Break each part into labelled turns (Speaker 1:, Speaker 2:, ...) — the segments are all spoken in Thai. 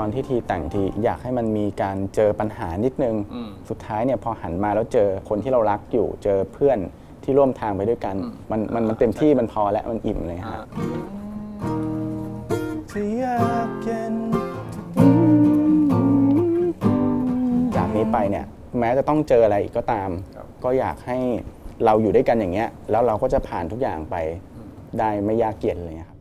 Speaker 1: อนที่ทีแต่งทีอยากให้มันมีการเจอปัญหานิดนึง
Speaker 2: อืม
Speaker 1: สุดท้ายเนี่ยพอหันมาแล้วเจอคนที่เรารักอยู่ เจอเพื่อนที่ร่วมทางไปด้วยกัน มันมันมันเต็มที่มันพอแล้วมันอิ่มเลยฮะที่อยากเย็นจากนี้ไปเนี่ยแม้จะต้องเจออะไรอีกก็ตาม
Speaker 2: ครับ
Speaker 1: ก็อยากให้เราอยู่ด้วยกันอย่างเงี้ย แล้วเราก็จะผ่านทุกอย่างไปได้ไม่ยากเย็นเลยครับ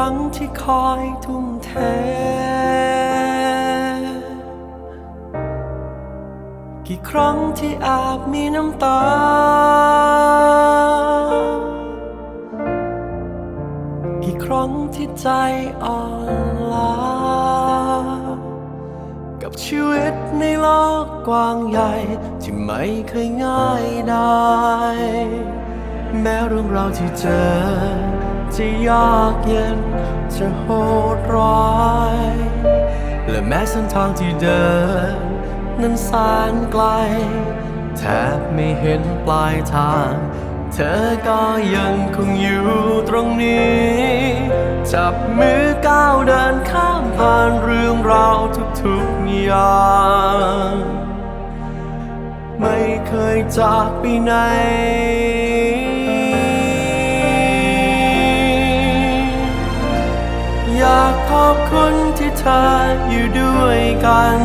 Speaker 3: รั้งที่คอยทุ่มเท กี่ครั้งที่อาจมีน้ำตา กี่ครั้งที่ใจอ่อนล้า กับชีวิตในโลกกว้างใหญ่ ที่ไม่เคยง่ายได้ แม้เรื่องราวที่เจอ จะยากเย็นจะโหดร้ายและแม้เส้นทางที่เดิน นั้นแสนไกล แทบไม่เห็นปลายทาง เธอก็ยังคงอยู่ตรงนี้ จับมือก้าวเดินข้ามผ่านเรื่องราวทุกๆอย่างไม่เคยจากไปไหน เธออยู่ด้วยกัน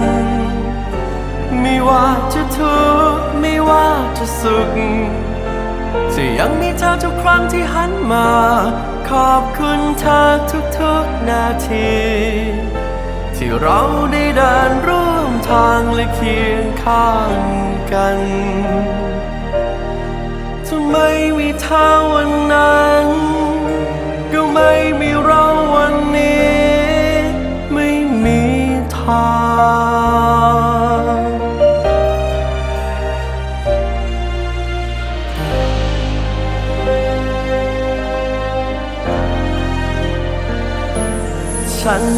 Speaker 3: ไม่ว่าจะทุกข์ไม่ว่าจะสุข จะยังมีเธอทุกครั้งที่หันมา ขอบคุณเธอทุกๆนาที ที่เราได้เดินร่วมทางและเคียงข้างกันถ้าไม่มีเธอวันนั้น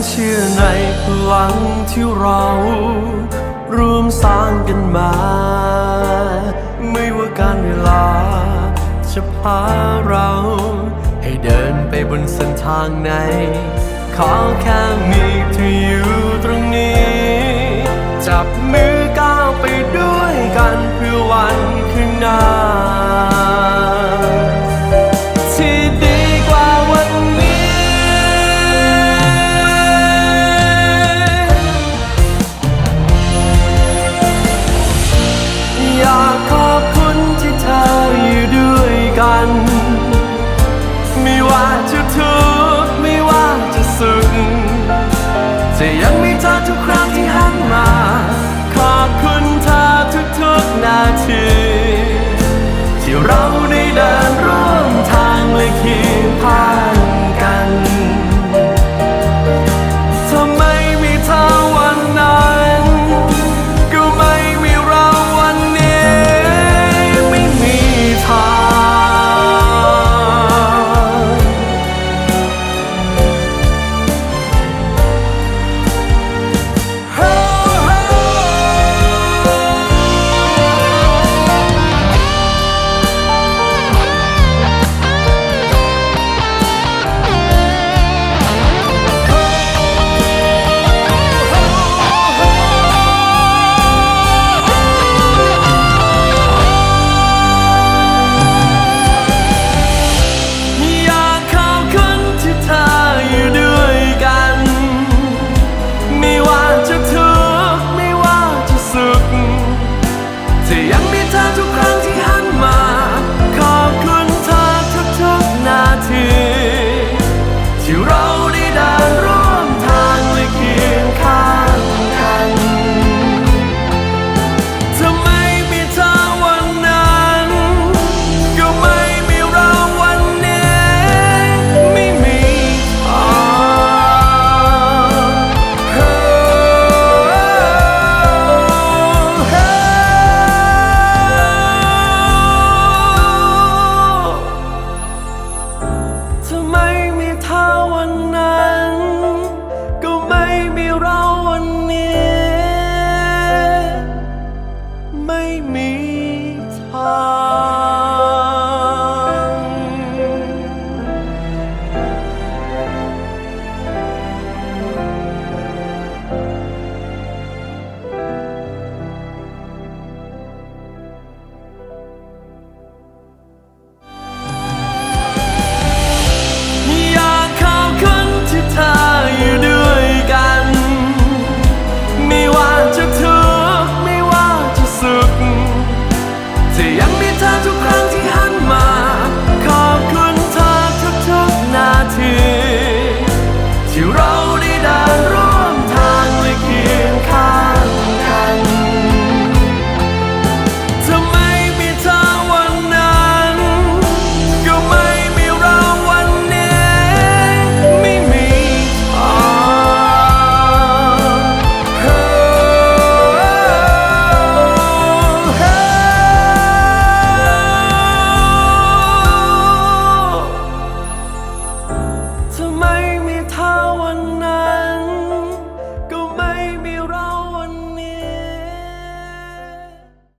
Speaker 3: เชื่อในพลังที่เราร่วมสร้างกันมา ไม่ว่าการเวลา จะพาเรา ให้เดินไปบนเส้นทางไหน ขอแค่มีเธออยู่ตรงนี้จับมือ Say, young me.